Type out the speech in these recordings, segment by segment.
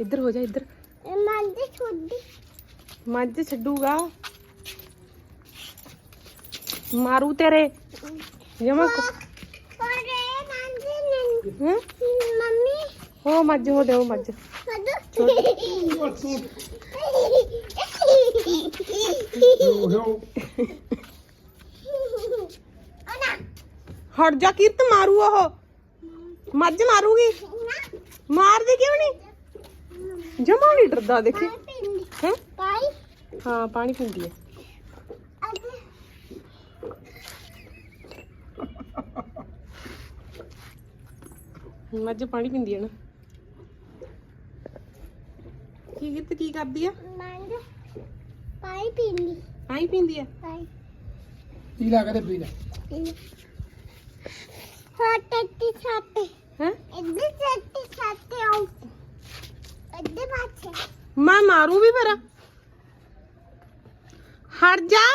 इधर हो जा इधर। मज छूगा मारू तेरे। जमा मम्मी। हो मज हो दे मज हट जा कीर्त मारू ओ मज मारूगी। मार दे क्यों नहीं? ਜਮਾ ਨਹੀਂ ਡਰਦਾ ਦੇਖੀ। ਹੈ? ਪਾਈ ਹਾਂ ਪਾਣੀ ਪੀਂਦੀ ਹੈ। ਮੱਝ ਪਾਣੀ ਪੀਂਦੀ ਹੈ ਨਾ। ਕੀ ਕੀਰਤ ਕੀ ਕਰਦੀ ਆ ਮੰਦ ਪਾਈ ਪੀਂਦੀ। ਪਾਣੀ ਪੀਂਦੀ ਆ ਪਾਈ ਪੀ ਲੈ ਕਦੇ ਪੀ ਲੈ। ਛੋਟੇ ਟੀ ਛੋਟੇ ਮੈਂ ਮਾਰੂ ਵੀ ਫਿਰ ਹਟ ਜਾ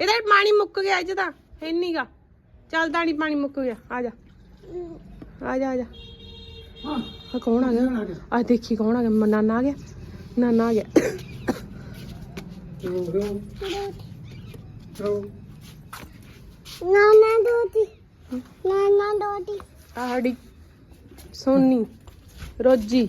ਇਹਦਾ ਪਾਣੀ ਮੁੱਕ ਗਿਆ ਅੱਜ ਤਾਂ ਹੈ ਨੀਗਾ ਚੱਲਦਾ ਨਹੀਂ ਪਾਣੀ ਮੁੱਕ ਗਿਆ ਆ ਜਾ ਆ ਜਾ ਆ ਜਾ ਹਾਂ ਆ ਕੌਣ ਆ ਗਿਆ ਆ ਗਿਆ ਆ ਦੇਖੀ ਕੌਣ ਆ ਗਿਆ ਮ- ਨਾਨਾ ਆ ਗਿਆ ਨਾਨਾ ਆ ਗਿਆ ਰੋ ਰੋ ਰੋ ਨਾਨਾ ਦੋਤੀ ਨਾਨਾ ਦੋਤੀ ਆ ਸਾਡੀ ਸੋਨੀ ਰੋਜੀ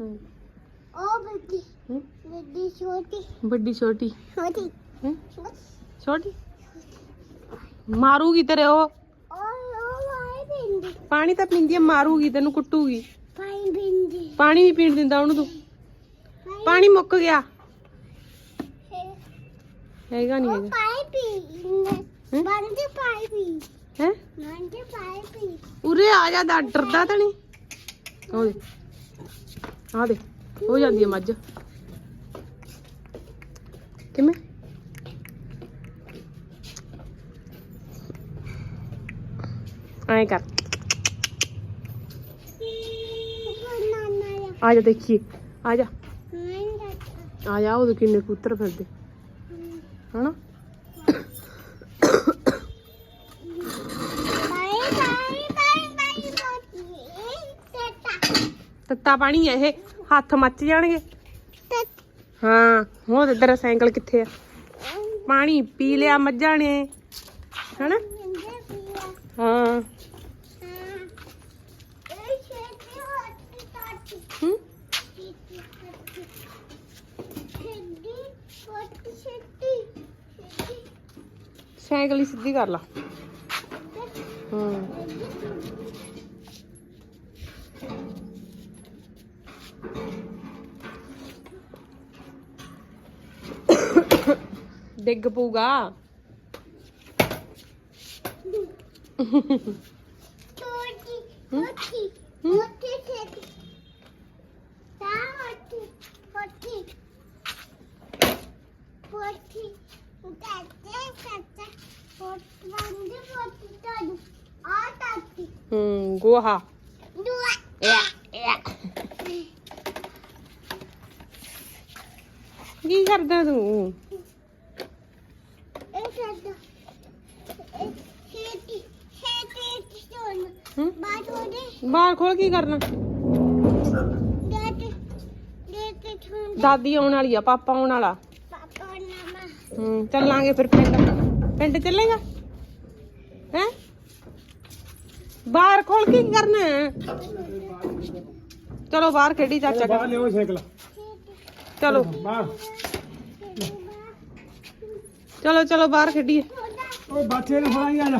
ਹੈ। ਹੂੰ ਉਹ ਬੱਦੀ ਹੂੰ। ਬੱਦੀ ਛੋਟੀ। ਵੱਡੀ ਛੋਟੀ। ਛੋਟੀ। ਹੂੰ। ਛੋਟੀ? ਮਾਰੂਗੀ ਤੇਰੇ ਉਹ। ਪਾਣੀ ਤਾਂ ਪੀਂਦੀ ਆ ਮਾਰੂਗੀ ਤੈਨੂੰ ਕੁੱਟੂਗੀ। ਪਾਈ ਪਿੰਦੀ। ਪਾਣੀ ਨਹੀਂ ਪੀਣ ਦਿੰਦਾ ਉਹਨੂੰ ਤੂੰ। ਪਾਣੀ ਮੁੱਕ ਗਿਆ। ਹੈਗਾ ਨਹੀਂ ਹੈਗਾ। ਪਾਈ ਪੀ ਮੰਜੇ ਪਾਈ ਪੀ। ਹੈ? ਮੰਜੇ ਪਾਈ ਪੀ। ਉਰੇ ਆ ਜਾ ਡਰਦਾ ਤਾਂ ਨਹੀਂ। ਉਹ ਆ ਦੇ ਹੋ ਜਾਂਦੀ ਹੈ ਮੱਝ ਕਿਵੇਂ ਐਂ ਕਰ ਉਹ ਨਾਨਾ ya ਆ ਜਾ ਦੇਖੀਏ ਆ ਜਾ ਮੰਜਾ ਆ ਜਾ ਉਹ ਕਿੰਨੇ ਕੂਤਰ ਫਿਰਦੇ ਹਨਾ ਤੇਤਾ ਤੱਤਾ ਪਾਣੀ ਹੈ ਇਹ ਹੱਥ ਮੱਚ ਜਾਣਗੇ ਤੇਤਾ ਹਾਂ ਹੋਰ ਤੇਰਾ ਸਾਈਕਲ ਕਿੱਥੇ ਆ ਪਾਣੀ ਪੀ ਲਿਆ ਮੱਝਾਂ ਨੇ ਹਨਾ ਮੰਜੇ ਪੀਆ ਹਾਂ ਹਾਂ ਇਹ ਛੇਤੀ ਹੋਤੀ ਤਾਤੀ ਹੂੰ ਛੇਤੀ ਹੋਤੀ ਛੇਤੀ ਹੋਤੀ ਛੇਤੀ ਛੇਤੀ ਸਾਈਕਲ ਹੀ ਸਿੱਧੀ ਕਰ ਲਾ ਹਾਂ ਡਿੱਗ ਪਊਗਾ। ਛੋਟੀ ਛੋਟੀ ਛੋਟੀ ਛੇਤੀ। ਤਾਂ ਛੋਟੀ ਛੋਟੀ ਛੋਟੀ ਉੱਤੇ ਸੱਤ ਛੋਟੀ ਵੰਦੇ ਛੋਟੀ ਤਾਂ ਆ ਤਾਤੀ ਹੂੰ ਗੋਹਾ। ਦੁਆ। ਕੀ ਕਰਦਾ ਤੂੰ? ਬਾਹਰ ਖੋਲ ਕੀ ਕਰਨਾ ਦੇਖ ਦੇਖ ਛੁੰਦ ਦਾਦੀ ਆਉਣ ਵਾਲੀ ਆ ਪਾਪਾ ਆਉਣ ਵਾਲਾ ਪਾਪਾ ਨਾਮਾ ਹੂੰ ਚੱਲਾਂਗੇ ਫਿਰ ਪਿੰਡ ਪਿੰਡ ਚੱਲੇਗਾ ਹੈ ਬਾਹਰ ਖੋਲ ਕੇ ਕੀ ਕਰਨਾ ਹੈ ਚਲੋ ਬਾਹਰ ਖੇਡੀ ਚਾਚਾ ਬਾਹਰ ਲਿਓ ਸਾਈਕਲ ਚਲੋ ਬਾਹਰ ਚਲੋ ਚਲੋ ਬਾਹਰ ਖੇਡੀਏ ਓਏ ਬਾਛੇ ਨੂੰ ਫੜਾਈ ਆ